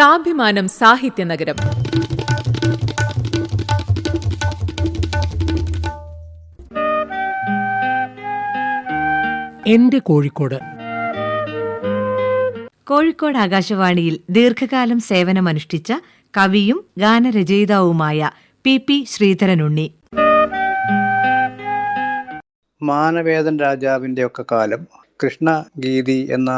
സാഭിമാനം സാഹിത്യ നഗരം എന്റെ കോഴിക്കോട്. കോഴിക്കോട് ആകാശവാണിയിൽ ദീർഘകാലം സേവനമനുഷ്ഠിച്ച കവിയും ഗാനരചയിതാവുമായ പി പി ശ്രീധരനുണ്ണി. മാനവേദൻ രാജാവിന്റെ ഒക്കെ കാലം കൃഷ്ണഗീതി എന്ന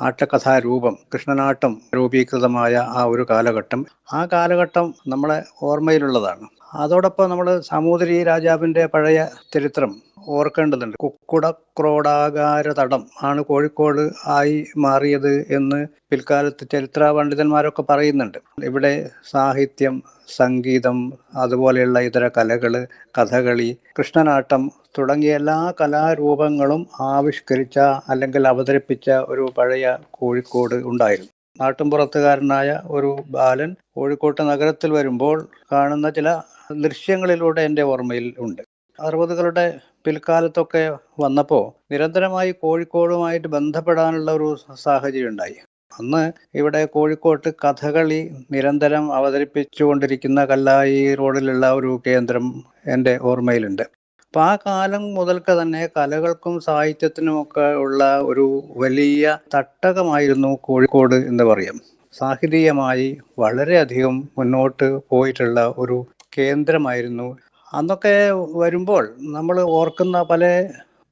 ആട്ടകഥാരൂപം കൃഷ്ണനാട്ടം രൂപീകൃതമായ ആ ഒരു കാലഘട്ടം. ആ കാലഘട്ടം നമ്മളെ ഓർമ്മയിലുള്ളതാണ്. അതോടൊപ്പം നമ്മൾ സാമൂതിരി രാജാവിന്റെ പഴയ ചരിത്രം ഓർക്കേണ്ടതുണ്ട്. കുക്കുട ക്രോഡാകാര തടം ആണ് കോഴിക്കോട് ആയി മാറിയത് എന്ന് പിൽക്കാലത്ത് ചരിത്ര പണ്ഡിതന്മാരൊക്കെ പറയുന്നുണ്ട്. ഇവിടെ സാഹിത്യം സംഗീതം അതുപോലെയുള്ള ഇതര കലകൾ കഥകളി കൃഷ്ണനാട്ടം തുടങ്ങിയ എല്ലാ കലാരൂപങ്ങളും ആവിഷ്കരിച്ച അല്ലെങ്കിൽ അവതരിപ്പിച്ച ഒരു പഴയ കോഴിക്കോട് ഉണ്ടായിരുന്നു. നാട്ടുംപുറത്തുകാരനായ ഒരു ബാലൻ കോഴിക്കോട്ട് നഗരത്തിൽ വരുമ്പോൾ കാണുന്ന ചില ദൃശ്യങ്ങളിലൂടെ എന്റെ ഓർമ്മയിൽ ഉണ്ട്. അറുപതുകളുടെ പിൽക്കാലത്തൊക്കെ വന്നപ്പോൾ നിരന്തരമായി കോഴിക്കോടുമായിട്ട് ബന്ധപ്പെടാനുള്ള ഒരു സാഹചര്യം ഉണ്ടായി അന്ന് ഇവിടെ കോഴിക്കോട്ട് കഥകളി നിരന്തരം അവതരിപ്പിച്ചുകൊണ്ടിരിക്കുന്ന കല്ലായി റോഡിലുള്ള ഒരു കേന്ദ്രം എന്റെ ഓർമ്മയിലുണ്ട്. അപ്പം ആ കാലം മുതൽക്ക് തന്നെ കലകൾക്കും സാഹിത്യത്തിനുമൊക്കെ ഉള്ള ഒരു വലിയ തട്ടകമായിരുന്നു കോഴിക്കോട് എന്ന് പറയാം. സാഹിതീയമായി വളരെയധികം മുന്നോട്ട് പോയിട്ടുള്ള ഒരു കേന്ദ്രമായിരുന്നു അന്നൊക്കെ വരുമ്പോൾ നമ്മൾ ഓർക്കുന്ന പല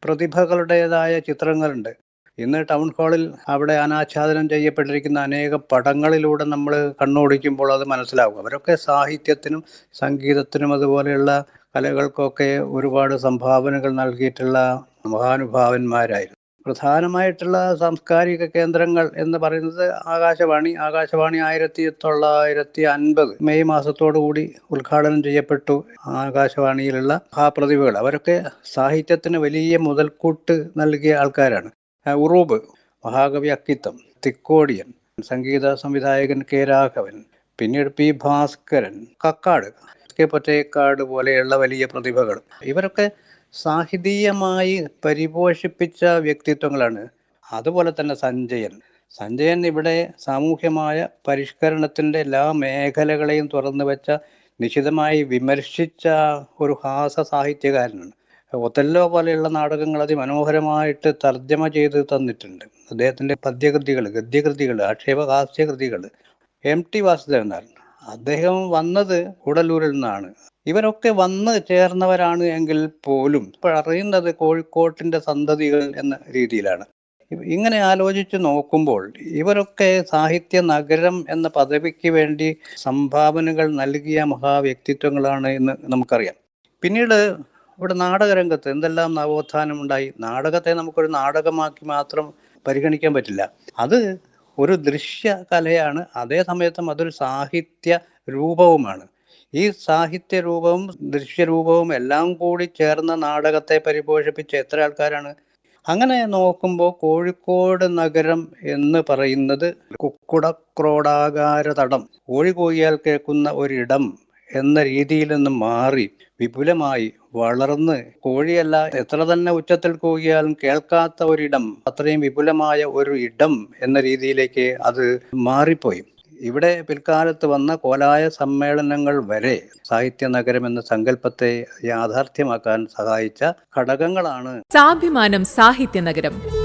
പ്രതിഭകളുടേതായ ചിത്രങ്ങളുണ്ട്. ഇന്ന് ടൗൺ ഹാളിൽ അവിടെ അനാച്ഛാദനം ചെയ്യപ്പെട്ടിരിക്കുന്ന അനേക പടങ്ങളിലൂടെ നമ്മൾ കണ്ണോടിക്കുമ്പോൾ അത് മനസ്സിലാകും. അവരൊക്കെ സാഹിത്യത്തിനും സംഗീതത്തിനും അതുപോലെയുള്ള കലകൾക്കൊക്കെ ഒരുപാട് സംഭാവനകൾ നൽകിയിട്ടുള്ള മഹാനുഭാവന്മാരായിരുന്നു. പ്രധാനമായിട്ടുള്ള സാംസ്കാരിക കേന്ദ്രങ്ങൾ എന്ന് പറയുന്നത് ആകാശവാണി. ആകാശവാണി ആയിരത്തി തൊള്ളായിരത്തി അൻപത് മെയ് മാസത്തോടു കൂടി ഉദ്ഘാടനം ചെയ്യപ്പെട്ടു ആകാശവാണിയിലുള്ള ആ പ്രതിഭകൾ അവരൊക്കെ സാഹിത്യത്തിന് വലിയ മുതൽക്കൂട്ട് നൽകിയ ആൾക്കാരാണ്. ഉറൂബ് മഹാകവി അക്കിത്തം തിക്കോടിയൻ സംഗീത സംവിധായകൻ കെ രാഘവൻ പിന്നീട് പി ഭാസ്കരൻ കക്കാട് കെ പൊറ്റേക്കാട് പോലെയുള്ള വലിയ പ്രതിഭകൾ. ഇവരൊക്കെ സാഹിതീയമായി പരിപോഷിപ്പിച്ച വ്യക്തിത്വങ്ങളാണ്. അതുപോലെ തന്നെ സഞ്ജയൻ. സഞ്ജയൻ ഇവിടെ സാമൂഹ്യമായ പരിഷ്കരണത്തിന്റെ എല്ലാ മേഖലകളെയും തുറന്നു വെച്ച നിശിതമായി വിമർശിച്ച ഒരു ഹാസ സാഹിത്യകാരനാണ്. ഒത്തല്ലോ പോലെയുള്ള നാടകങ്ങൾ അതിമനോഹരമായിട്ട് തർജമ ചെയ്ത് തന്നിട്ടുണ്ട്. അദ്ദേഹത്തിന്റെ പദ്യകൃതികൾ ഗദ്യകൃതികൾ ആക്ഷേപഹാസ്യകൃതികൾ എം ടി വാസുദേവൻ നായർ. അദ്ദേഹം വന്നത് കൂടല്ലൂരിൽ നിന്നാണ്. ഇവരൊക്കെ വന്ന് ചേർന്നവരാണ് എങ്കിൽ പോലും ഇപ്പോൾ അറിയുന്നത് കോഴിക്കോട്ടിന്റെ സന്തതികൾ എന്ന രീതിയിലാണ്. ഇങ്ങനെ ആലോചിച്ച് നോക്കുമ്പോൾ ഇവരൊക്കെ സാഹിത്യ നഗരം എന്ന പദവിക്ക് വേണ്ടി സംഭാവനകൾ നൽകിയ മഹാവ്യക്തിത്വങ്ങളാണ് എന്ന് നമുക്കറിയാം. പിന്നീട് ഇവിടെ നാടകരംഗത്ത് എന്തെല്ലാം നവോത്ഥാനം ഉണ്ടായി നാടകത്തെ നമുക്കൊരു നാടകമാക്കി മാത്രം പരിഗണിക്കാൻ പറ്റില്ല. അത് ഒരു ദൃശ്യ കലയാണ്. അതേ സമയത്തും അതൊരു സാഹിത്യ രൂപവുമാണ്. ഈ സാഹിത്യ രൂപവും ദൃശ്യരൂപവും എല്ലാം കൂടി ചേർന്ന നാടകത്തെ പരിപോഷിപ്പിച്ച എത്ര ആൾക്കാരാണ്? അങ്ങനെ നോക്കുമ്പോൾ കോഴിക്കോട് നഗരം എന്ന് പറയുന്നത് കുക്കുടക്രോടാകാര തടം കോഴി കോയിയാൽ കേൾക്കുന്ന ഒരിടം എന്ന രീതിയിൽ നിന്ന് മാറി വിപുലമായി വളർന്ന് കോഴിയല്ല എത്ര തന്നെ ഉച്ചത്തിൽ കൂകിയാലും കേൾക്കാത്ത ഒരിടം അത്രയും വിപുലമായ ഒരു ഇടം എന്ന രീതിയിലേക്ക് അത് മാറിപ്പോയി. ഇവിടെ പിൽക്കാലത്ത് വന്ന കോലായ സമ്മേളനങ്ങൾ വരെ സാഹിത്യ നഗരം എന്ന സങ്കല്പത്തെ യാഥാർത്ഥ്യമാക്കാൻ സഹായിച്ച ഘടകങ്ങളാണ് സാഭിമാനം സാഹിത്യ നഗരം.